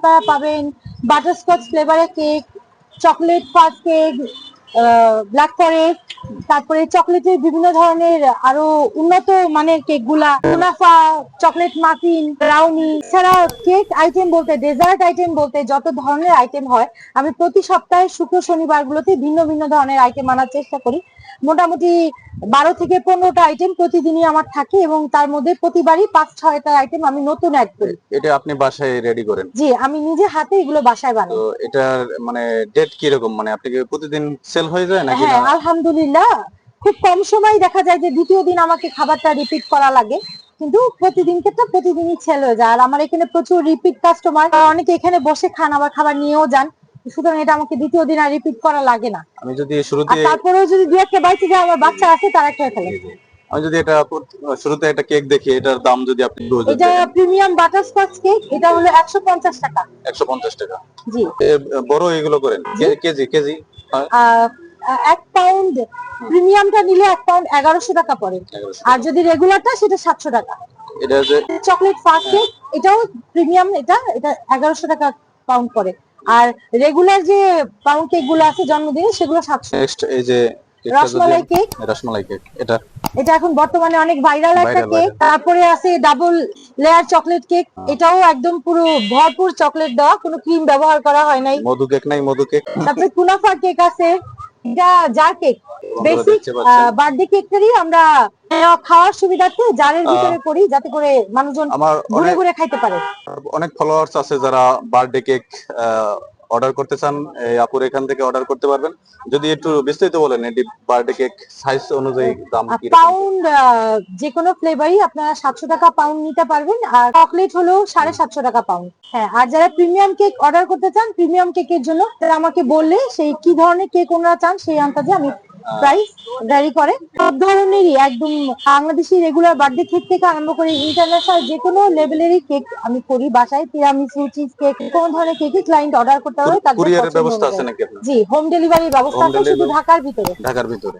আপনারা পাবেন বাটারস্কচ ফ্লেভারের cake chocolate fudge cake black forest তারপরে চকলেটের বিভিন্ন ধরনের আরও উন্নত মানের কেকগুলা, মুনাফা চকলেট মাফিন ব্রাউনি এছাড়া কেক আইটেম বলতে ডেজার্ট আইটেম বলতে যত ধরনের আইটেম হয়, আমি প্রতি সপ্তাহে শুক্র শনিবার গুলোতে ভিন্ন ভিন্ন ধরনের আইটেম আনার চেষ্টা করি। মোটামুটি বারো থেকে পনেরোটা আইটেম প্রতিদিনই আমার থাকে এবং তার মধ্যে প্রতিবারই পাঁচ ছয়টা আইটেম আমি নতুন অ্যাড করি। এটা আপনি বাসায় রেডি করেন? জি আমি নিজে হাতে এগুলো বাসায় বানাই। তো এটার মানে ডেট কি রকম মানে আপনি কি প্রতিদিন সেল হয়ে যায় নাকি হ্যাঁ না? আলহামদুলিল্লাহ। খুব কম সময় দেখা যায় যে দ্বিতীয় দিন আমাকে খাবারটা রিপিট করা লাগে। কিন্তু প্রতিদিন ক্ষেত্রে প্রতিদিনই সেল হয়ে যায়। আর আমার এখানে প্রচুর রিপিট কাস্টমার অনেকে এখানে বসে খান আবার খাবার নিয়েও যান। সুতরাং এটা আমাকে দ্বিতীয় দিন আর রিপিট করা লাগে না। আমি যদি শুরুতে তারপরেও যদি দু একটা বাইকে যায় আমার বাচ্চা আছে তারা খেয়ে ফেলে আমি যদি এটা শুরুতে একটা কেক দেখি এটার দাম যদি আপনি এটা প্রিমিয়াম বাটারস্কচ কেক এটা হলো একশো পঞ্চাশ টাকা। একশো পঞ্চাশ টাকা। জি। বড় এগুলো করেন? KG KG? এক পাউন্ড প্রিমিয়ামটা নিলে এক পাউন্ড এগারোশো টাকা পড়ে। আর যদি রেগুলারটা সেটা সাতশো টাকা। এটা যে চকলেট ফাস্ট কেক এটাও প্রিমিয়াম এটা এটা এগারোশো টাকা পাউন্ড পড়ে। আর রেগুলার যে পাউন্ড কেকগুলো আছে জন্মদিনে সেগুলো সাতশো। নেক্সট এই যে রসমালাই কেক রসমালাই কেক এটা? এটা এখন বর্তমানে অনেক ভাইরাল একটা কেক তারপরে আছে ডাবল লেয়ার চকলেট কেক এটাও একদম পুরো ভরপুর চকলেট দেওয়া কোনো ক্রিম ব্যবহার করা হয় নাই। মধু কেক নাই মধু কেক তারপরে কুনাফা কেক আছে। এটা জার কেক বেসিক। বার্থডে কেকটারই আমরা খাওয়ার সুবিধার্থে জারের ভিতরে করি যাতে করে মানুষজন ঘুরে ঘুরে খাইতে পারে অনেক ফলোয়ার্স আছে যারা বার্থডে কেক অর্ডার করতে চান এই আপুর এখান থেকে অর্ডার করতে পারবেন যদি একটু বিস্তারিত বলেন এটি বার্থডে কেক সাইজ অনুযায়ী দাম কি? পাউন্ড যে কোনো ফ্লেভারই আপনারা সাতশো টাকা পাউন্ড নিতে পারবেন আর চকলেট হলো সাড়ে সাতশো টাকা পাউন্ড হ্যাঁ আর যারা প্রিমিয়াম কেক অর্ডার করতে চান প্রিমিয়াম কেকের জন্য তারা আমাকে বললে সেই কি ধরনের কেক ওনারা চান সেই আন্দাজে আমি প্রাইস ভ্যারি করে। সব ধরনেরই একদম বাংলাদেশি রেগুলার বার্থডে কেক থেকে আরম্ভ করে ইন্টারন্যাশনাল যে কোনো লেভেলেরই কেক আমি করি। বাসায় তিরামিসু চিজ কেক কোন ধরনের কেকই ক্লায়েন্ট অর্ডার করতে পারবে তাদের কুরিয়ারের ব্যবস্থা আছে নাকি জি হোম ডেলিভারির ব্যবস্থা আছে শুধু ঢাকার ভিতরে। ঢাকার ভিতরে।